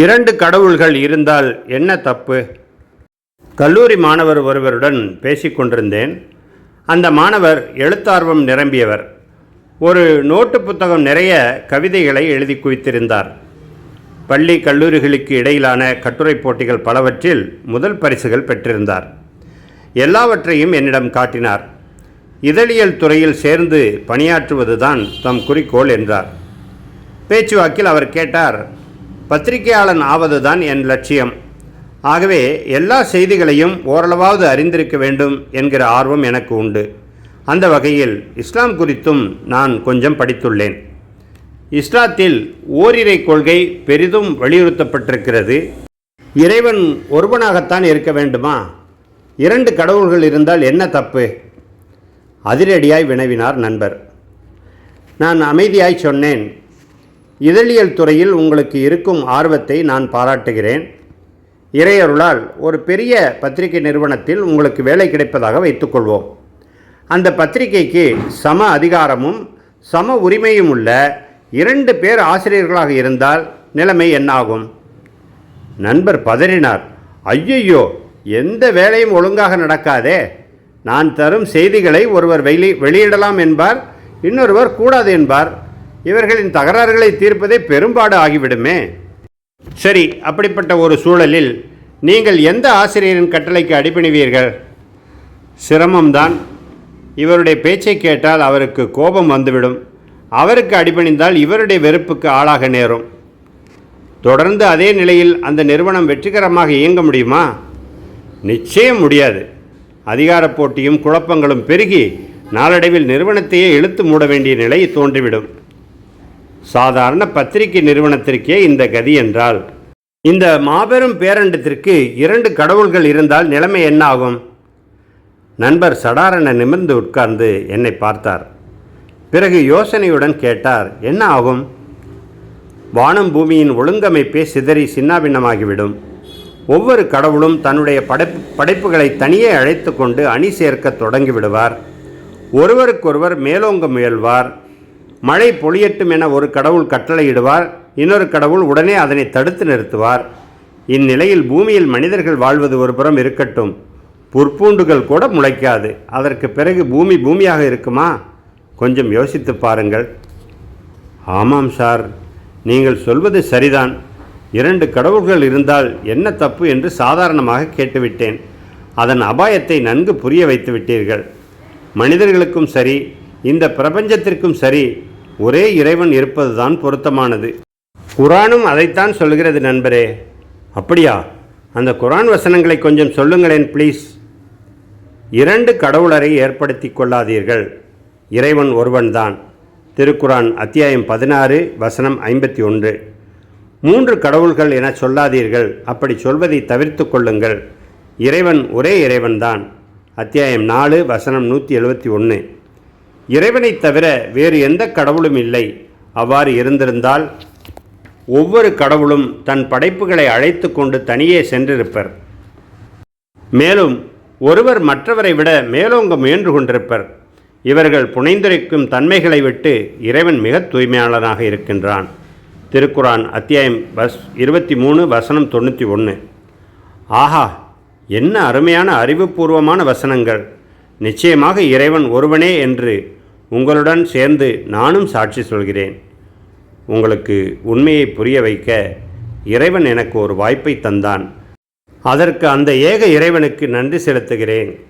இரண்டு கடவுள்கள் இருந்தால் என்ன தப்பு? கல்லூரி மாணவர் ஒருவருடன் பேசிக்கொண்டிருந்தேன் அந்த மாணவர் எழுத்தார்வம் நிரம்பியவர். ஒரு நோட்டு புத்தகம் நிறைய கவிதைகளை எழுதி குவித்திருந்தார். பள்ளி கல்லூரிகளுக்கு இடையிலான கட்டுரை போட்டிகள் பலவற்றில் முதல் பரிசுகள் பெற்றிருந்தார். எல்லாவற்றையும் என்னிடம் காட்டினார். இதழியல் துறையில் சேர்ந்து பணியாற்றுவதுதான் தம் குறிக்கோள் என்றார். பேச்சுவாக்கில் அவர் கேட்டார் பத்திரிகையாளன் ஆவதுதான் என் லட்சியம். ஆகவே எல்லா செய்திகளையும் ஓரளவாவது அறிந்திருக்க வேண்டும் என்கிற ஆர்வம் எனக்கு உண்டு. அந்த வகையில் இஸ்லாம் குறித்தும் நான் கொஞ்சம் படித்துள்ளேன். இஸ்லாத்தில் ஓரிரை கொள்கை பெரிதும் வலியுறுத்தப்பட்டிருக்கிறது. இறைவன் ஒருவனாகத்தான் இருக்க வேண்டுமா? இரண்டு கடவுள்கள் இருந்தால் என்ன தப்பு? அதிரடியாய் வினவினார் நண்பர். நான் அமைதியாய் சொன்னேன் இதழியல் துறையில் உங்களுக்கு இருக்கும் ஆர்வத்தை நான் பாராட்டுகிறேன். இறையருளால் ஒரு பெரிய பத்திரிகை நிறுவனத்தில் உங்களுக்கு வேலை கிடைப்பதாக வைத்துக்கொள்வோம். அந்த பத்திரிகைக்கு சம அதிகாரமும் சம உரிமையும் உள்ள இரண்டு பேர் ஆசிரியர்களாக இருந்தால் நிலைமை என்னாகும்? நண்பர் பதறினார். ஐயையோ எந்த வேலையும் ஒழுங்காக நடக்காதே. நான் தரும் செய்திகளை ஒருவர் வெளி வெளியிடலாம் என்பார் இன்னொருவர் கூடாது என்பார். இவர்களின் தகராறுகளை தீர்ப்பதே பெரும்பாடு ஆகிவிடுமே. சரி அப்படிப்பட்ட ஒரு சூழலில் நீங்கள் எந்த ஆசிரியரின் கட்டளைக்கு அடிபணிவீர்கள்? சிரமம்தான். இவருடைய பேச்சை கேட்டால் அவருக்கு கோபம் வந்துவிடும். அவருக்கு அடிபணிந்தால் இவருடைய வெறுப்புக்கு ஆளாக நேரும். தொடர்ந்து அதே நிலையில் அந்த நிறுவனம் வெற்றிகரமாக இயங்க முடியுமா? நிச்சயம் முடியாது. அதிகாரப் போட்டியும் குழப்பங்களும் பெருகி நாளடைவில் நிறுவனத்தையே இழுத்து மூட வேண்டிய நிலை தோன்றிவிடும். சாதாரண பத்திரிகை நிறுவனத்திற்கே இந்த கதி என்றால் இந்த மாபெரும் பேரண்டத்திற்கு இரண்டு கடவுள்கள் இருந்தால் நிலைமை என்ன ஆகும்? நண்பர் சடாரென நிமிர்ந்து உட்கார்ந்து என்னை பார்த்தார். பிறகு யோசனையுடன் கேட்டார் என்ன ஆகும்? வானம் பூமியின் ஒழுங்கமைப்பே சிதறி சின்னாபின்னமாகிவிடும். ஒவ்வொரு கடவுளும் தன்னுடைய படைப்பு படைப்புகளை தனியே அழைத்து கொண்டு அணி சேர்க்க தொடங்கி விடுவார் ஒருவருக்கொருவர் மேலோங்க முயல்வார். மழை பொழியட்டும் என ஒரு கடவுள் கட்டளையிடுவார் இன்னொரு கடவுள் உடனே அதனை தடுத்து நிறுத்துவார். இந்நிலையில் பூமியில் மனிதர்கள் வாழ்வது ஒரு புறம் இருக்கட்டும். புற்பூண்டுகள் கூட முளைக்காது. அதற்கு பிறகு பூமி பூமியாக இருக்குமா? கொஞ்சம் யோசித்து பாருங்கள். ஆமாம் சார் நீங்கள் சொல்வது சரிதான். இரண்டு கடவுள்கள் இருந்தால் என்ன தப்பு என்று சாதாரணமாக கேட்டுவிட்டேன். அதன் அபாயத்தை நன்கு புரிய வைத்து விட்டீர்கள் மனிதர்களுக்கும் சரி இந்த பிரபஞ்சத்திற்கும் சரி ஒரே இறைவன் இருப்பதுதான் பொருத்தமானது. குரானும் அதைத்தான் சொல்கிறது நண்பரே. அப்படியா? அந்த குரான் வசனங்களை கொஞ்சம் சொல்லுங்களேன் ப்ளீஸ். இரண்டு கடவுளரை ஏற்படுத்தி கொள்ளாதீர்கள். இறைவன் ஒருவன்தான். திருக்குரான் அத்தியாயம் பதினாறு வசனம் ஐம்பத்தி ஒன்று. மூன்று கடவுள்கள் என சொல்லாதீர்கள். அப்படி சொல்வதை தவிர்த்து கொள்ளுங்கள். இறைவன் ஒரே இறைவன்தான். அத்தியாயம் நாலு வசனம் நூற்றி எழுபத்தி ஒன்று. இறைவனைத் தவிர வேறு எந்த கடவுளும் இல்லை. அவ்வாறு இருந்திருந்தால் ஒவ்வொரு கடவுளும் தன் படைப்புகளை அழைத்து கொண்டு தனியே சென்றிருப்பர். மேலும் ஒருவர் மற்றவரை விட மேலோங்க முயன்று கொண்டிருப்பர். இவர்கள் புனைந்துரைக்கும் தன்மைகளை விட்டு இறைவன் மிக தூய்மையாளனாக இருக்கின்றான். திருக்குரான் அத்தியாயம் வஸ் இருபத்தி மூணு வசனம் தொண்ணூற்றி ஒன்று. ஆஹா என்ன அருமையான அறிவுபூர்வமான வசனங்கள். நிச்சயமாக இறைவன் ஒருவனே என்று உங்களுடன் சேர்ந்து நானும் சாட்சி சொல்கிறேன். உங்களுக்கு உண்மையை புரிய வைக்க இறைவன் எனக்கு ஒரு வாய்ப்பை தந்தான். அதற்கு அந்த ஏக இறைவனுக்கு நன்றி செலுத்துகிறேன்.